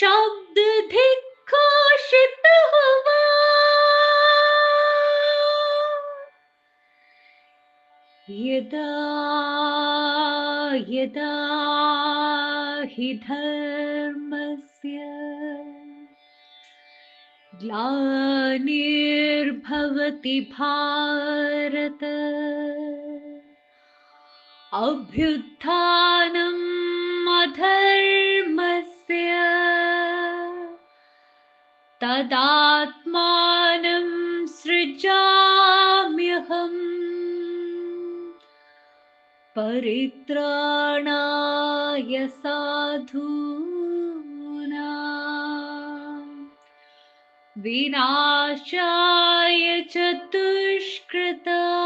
शब्द दिग्घोषित हुआ यदा यदा हि धर्मस्य ग्लानिर्भवति भारत अभ्युत्थानम् तदात्मानं सृजाम्यहम्। परित्राणाय साधूनां। विनाशाय च दुष्कृता।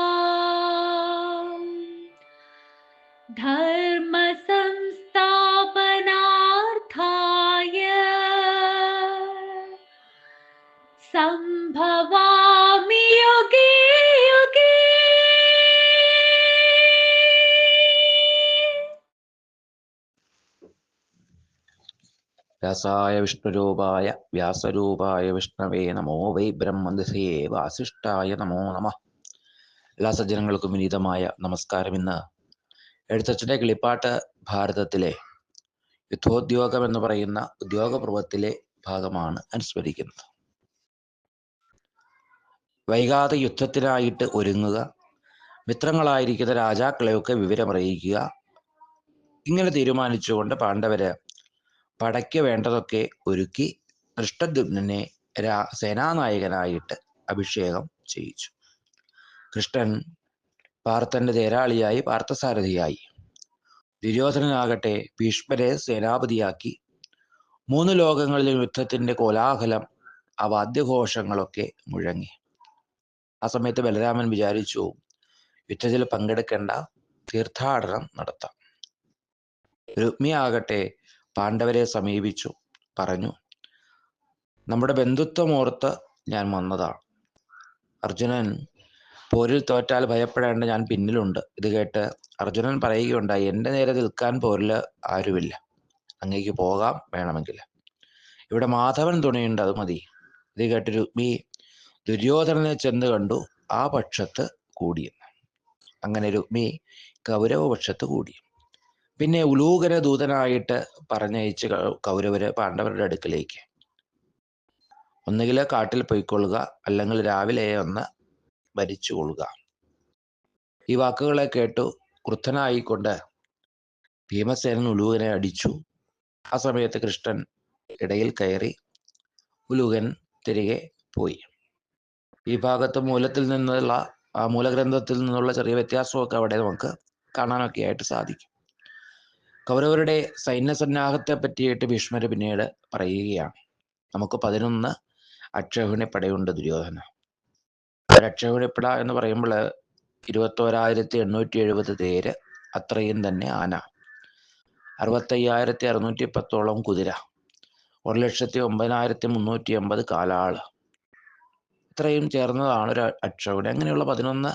വ്യാസായ വിഷ്ണുരൂപായ വ്യാസരൂപായ വിഷ്ണവേ നമോ വൈ ബ്രഹ്മനിധയേ വാസിഷ്ഠായ നമോ നമ. എല്ലാ സജ്ജനങ്ങൾക്കും വിനീതമായ നമസ്കാരം ഇന്ന്. എഴുത്തച്ഛന്റെ കിളിപ്പാട്ട് ഭാരതത്തിലെ യുദ്ധോദ്യോഗം എന്ന് പറയുന്ന ഉദ്യോഗപർവത്തിലെ ഭാഗമാണ് അനുസ്മരിക്കുന്നത്. വൈകാതെ യുദ്ധത്തിനായിട്ട് ഒരുങ്ങുക മിത്രങ്ങളായിരിക്കുന്ന രാജാക്കളെയൊക്കെ വിവരമറിയിക്കുക ഇങ്ങനെ തീരുമാനിച്ചുകൊണ്ട് പാണ്ഡവര് പടയ്ക്ക് വേണ്ടതൊക്കെ ഒരുക്കി ദൃഷ്ടദ്യുമ്നെ രാ സേനാനായകനായിട്ട് അഭിഷേകം ചെയ്യിച്ചു. കൃഷ്ണൻ പാർത്ഥന്റെ തേരാളിയായി പാർത്ഥസാരഥിയായി. ദുര്യോധനനാകട്ടെ ഭീഷ്മരെ സേനാപതിയാക്കി. മൂന്ന് ലോകങ്ങളിലെ യുദ്ധത്തിന്റെ കോലാഹലം ആ വാദ്യഘോഷങ്ങളൊക്കെ മുഴങ്ങി. ആ സമയത്ത് ബലരാമൻ വിചാരിച്ചു യുദ്ധത്തിൽ പങ്കെടുക്കേണ്ട തീർത്ഥാടനം നടത്താം. രുക്മിയാകട്ടെ പാണ്ഡവരെ സമീപിച്ചു. പറഞ്ഞു നമ്മുടെ ബന്ധുത്വം ബന്ധുത്വമോർത്ത് ഞാൻ വന്നതാണ്. അർജുനൻ പോരിൽ തോറ്റാൽ ഭയപ്പെടേണ്ട ഞാൻ പിന്നിലുണ്ട് ഇത് കേട്ട് അർജുനൻ പറയുകയുണ്ടായി എന്റെ നേരെ നിൽക്കാൻ പോരിൽ ആരുമില്ല. അങ്ങേക്ക് പോകാം വേണമെങ്കിൽ. ഇവിടെ മാധവൻ തുണയുണ്ട് അത് മതി ഇത് കേട്ട് രുക്മി ദുര്യോധനനെ ചെന്ന് കണ്ടു ആ പക്ഷത്ത് കൂടിയെന്ന്. അങ്ങനെ രുക്മി കൗരവപക്ഷത്ത് കൂടി. പിന്നെ ഉലൂകര ദൂതനായിട്ട് പറഞ്ഞയച്ച് കൗരവര് പാണ്ഡവരുടെ അടുക്കലേക്ക്. ഒന്നുകിൽ കാട്ടിൽ പൊയ്ക്കൊള്ളുക അല്ലെങ്കിൽ രാവിലെ ഒന്ന് ഭരിച്ചു കൊള്ളുക. ഈ വാക്കുകളെ കേട്ടു ക്രുദ്ധനായിക്കൊണ്ട് ഭീമസേനൻ ഉലൂകനെ അടിച്ചു. ആ സമയത്ത് കൃഷ്ണൻ ഇടയിൽ കയറി ഉലൂകൻ തിരികെ പോയി. ഈ ഭാഗത്ത് മൂലത്തിൽ നിന്നുള്ള ആ മൂലഗ്രന്ഥത്തിൽ നിന്നുള്ള ചെറിയ വ്യത്യാസമൊക്കെ അവിടെ നമുക്ക് കാണാനൊക്കെ ആയിട്ട് സാധിക്കും. കൗരവരുടെ സൈന്യസന്നാഹത്തെ പറ്റിയിട്ട് ഭീഷ്മര് പിന്നീട് പറയുകയാണ്. നമുക്ക് പതിനൊന്ന് അക്ഷൗഹിണിപ്പടയുണ്ട് ദുര്യോധന. അക്ഷൗഹിണിപ്പട എന്ന് പറയുമ്പോൾ ഇരുപത്തോരായിരത്തി എണ്ണൂറ്റി എഴുപത് തേര് അത്രയും തന്നെ ആന. അറുപത്തയ്യായിരത്തി അറുന്നൂറ്റി പത്തോളം കുതിര. ഒരു ലക്ഷത്തി ഒമ്പതിനായിരത്തി മുന്നൂറ്റി എൺപത് കാലാൾ. ഇത്രയും ചേർന്നതാണ് ഒരു അക്ഷൗഹിണി അങ്ങനെയുള്ള പതിനൊന്ന്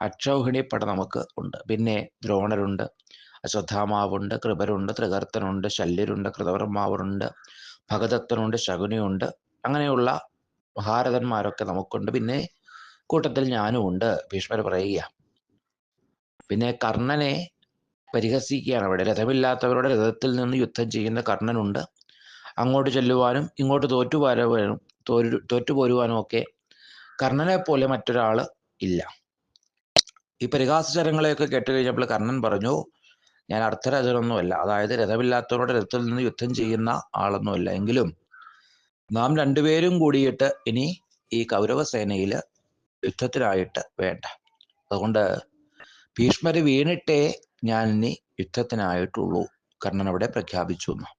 അക്ഷൗഹിണിപ്പട നമുക്ക് ഉണ്ട്. പിന്നെ ദ്രോണരുണ്ട്. അശ്വത്ഥാമാവുണ്ട് കൃപരുണ്ട് ത്രികർത്തനുണ്ട് ശല്യരുണ്ട് കൃതവർമാവരുണ്ട് ഭഗദത്തനുണ്ട് ശകുനിയുണ്ട്. അങ്ങനെയുള്ള മഹാരഥന്മാരൊക്കെ നമുക്കുണ്ട്. പിന്നെ കൂട്ടത്തിൽ ഞാനും ഉണ്ട് ഭീഷ്മർ പറയുക പിന്നെ കർണനെ പരിഹസിക്കുകയാണ് അവിടെ. രഥമില്ലാത്തവരുടെ രഥത്തിൽ നിന്ന് യുദ്ധം ചെയ്യുന്ന കർണനുണ്ട്. അങ്ങോട്ട് ചെല്ലുവാനും ഇങ്ങോട്ട് തോറ്റുപോരാനും തോരു തോറ്റുപോരുവാനും ഒക്കെ കർണനെ പോലെ മറ്റൊരാൾ ഇല്ല. ഈ പരിഹാസചരങ്ങളെയൊക്കെ കേട്ട് കഴിഞ്ഞപ്പോൾ കർണൻ പറഞ്ഞു ഞാൻ അർത്ഥരഥനൊന്നുമല്ല അതായത് രഥമില്ലാത്തവരുടെ രഥത്തിൽ നിന്ന് യുദ്ധം ചെയ്യുന്ന ആളൊന്നുമല്ല. എങ്കിലും നാം രണ്ടുപേരും കൂടിയിട്ട് ഇനി ഈ കൗരവസേനയിൽ യുദ്ധത്തിനായിട്ട് വേണ്ട. അതുകൊണ്ട് ഭീഷ്മര് വീണിട്ടേ ഞാൻ ഇനി യുദ്ധത്തിനായിട്ടുള്ളൂ. കർണൻ അവിടെ പ്രഖ്യാപിച്ചു എന്ന്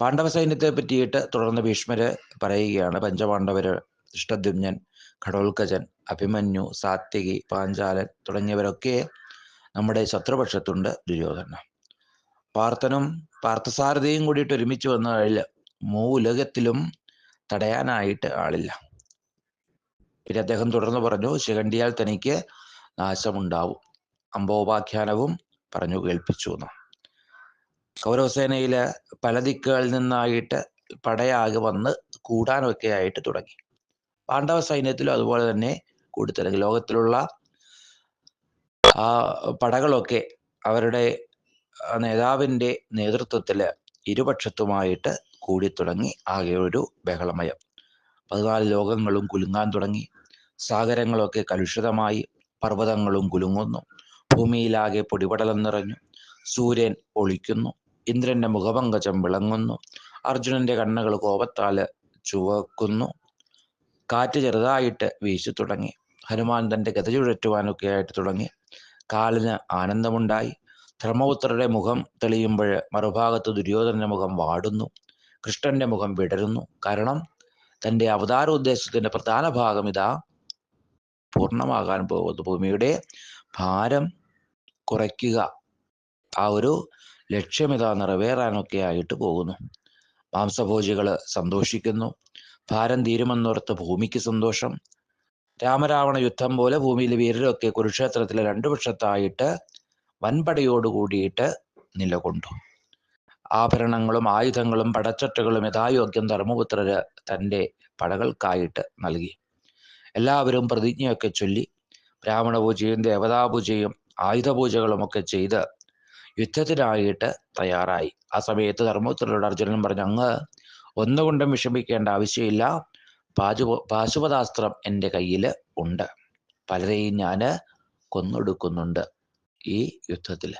പാണ്ഡവ സൈന്യത്തെ പറ്റിയിട്ട് തുടർന്ന് ഭീഷ്മര് പറയുകയാണ്. പഞ്ചപാണ്ഡവര് ദൃഷ്ടദ്യുമ്നൻ ഘടോൽക്കജൻ അഭിമന്യു സാത്യകി പാഞ്ചാലൻ തുടങ്ങിയവരൊക്കെ നമ്മുടെ ശത്രുപക്ഷത്തുണ്ട് ദുര്യോധന പാർത്ഥനും പാർത്ഥസാരഥിയും കൂടിയിട്ട് ഒരുമിച്ച് വന്ന കഴിഞ്ഞാൽ മൂലകത്തിലും തടയാനായിട്ട് ആളില്ല. പിന്നെ അദ്ദേഹം തുടർന്ന് പറഞ്ഞു ശിഖണ്ഡിയാൽ തനിക്ക് നാശമുണ്ടാവും. അമ്പോപാഖ്യാനവും പറഞ്ഞു കേൾപ്പിച്ചു എന്ന്. കൗരവസേനയിൽ പല ദിക്കുകളിൽ നിന്നായിട്ട് പടയാകെ വന്ന് കൂടാനൊക്കെ ആയിട്ട് തുടങ്ങി. പാണ്ഡവ സൈന്യത്തിലും അതുപോലെ തന്നെ കൂടി തുടങ്ങി ലോകത്തിലുള്ള ആ പടകളൊക്കെ അവരുടെ നേതാവിന്റെ നേതൃത്വത്തിൽ ഇരുപക്ഷത്തുമായിട്ട് കൂടി തുടങ്ങി. ആകെ ഒരു ബഹളമയം. പതിനാല് ലോകങ്ങളും കുലുങ്ങാൻ തുടങ്ങി. സാഗരങ്ങളൊക്കെ കലുഷിതമായി പർവതങ്ങളും കുലുങ്ങുന്നു. ഭൂമിയിലാകെ പൊടിപടലം നിറഞ്ഞു. സൂര്യൻ ഒളിക്കുന്നു. ഇന്ദ്രന്റെ മുഖപങ്കജം വിളങ്ങുന്നു. അർജുനന്റെ കണ്ണുകൾ കോപത്താൽ ചുവക്കുന്നു. കാറ്റ് ചെറുതായിട്ട് വീശി തുടങ്ങി. ഹനുമാൻ തന്റെ ഗത ചുഴറ്റുവാനൊക്കെ ആയിട്ട് തുടങ്ങി. കാലിന് ആനന്ദമുണ്ടായി. ധർമ്മപുത്രരുടെ മുഖം തെളിയുമ്പോൾ മറുഭാഗത്ത് ദുര്യോധനന്റെ മുഖം വാടുന്നു. കൃഷ്ണന്റെ മുഖം വിടരുന്നു. കാരണം തന്റെ അവതാര ഉദ്ദേശത്തിന്റെ പ്രധാന ഭാഗം ഇതാ. പൂർണമാകാൻ പോകുന്നു. ഭൂമിയുടെ ഭാരം കുറയ്ക്കുക. ആ ഒരു ലക്ഷ്യം ഇതാ നിറവേറാനൊക്കെ ആയിട്ട് പോകുന്നു. മാംസഭോജികൾ സന്തോഷിക്കുന്നു. ഭാരം തീരുമെന്നോർത്ത് ഭൂമിക്ക് സന്തോഷം. രാമരാവണ യുദ്ധം പോലെ ഭൂമിയിലെ വീരരൊക്കെ കുരുക്ഷേത്രത്തിലെ രണ്ടു പക്ഷത്തായിട്ട് വൻപടയോട് കൂടിയിട്ട് നിലകൊണ്ടു. ആഭരണങ്ങളും ആയുധങ്ങളും പടച്ചട്ടകളും യഥായോഗ്യം ധർമ്മപുത്രര് തന്റെ പടകൾക്കായിട്ട് നൽകി. എല്ലാവരും പ്രതിജ്ഞയൊക്കെ ചൊല്ലി ബ്രാഹ്മണ പൂജയും ദേവതാപൂജയും ആയുധപൂജകളും ഒക്കെ ചെയ്ത് യുദ്ധത്തിനായിട്ട് തയ്യാറായി. ആ സമയത്ത് ധർമ്മപുത്രരോട് അർജുനൻ പറഞ്ഞു അങ്ങ് ഒന്നുകൊണ്ടും വിഷമിക്കേണ്ട ആവശ്യമില്ല. പാചു പാശുപതാസ്ത്രം എന്റെ കയ്യിൽ ഉണ്ട്. പലരെയും ഞാൻ കൊന്നൊടുക്കുന്നുണ്ട് ഈ യുദ്ധത്തിൽ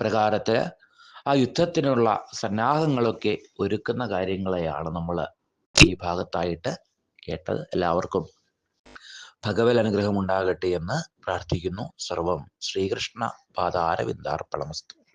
പ്രകാരത്തിൽ ആ യുദ്ധത്തിനുള്ള സന്നാഹങ്ങളൊക്കെ ഒരുക്കുന്ന കാര്യങ്ങളെയാണ് നമ്മൾ ഈ ഭാഗത്തായിട്ട് കേട്ടത്. എല്ലാവർക്കും ഭഗവത് അനുഗ്രഹം ഉണ്ടാകട്ടെ എന്ന് പ്രാർത്ഥിക്കുന്നു. സർവം ശ്രീകൃഷ്ണ പാദാരവിന്ദാർപ്പണമസ്തു.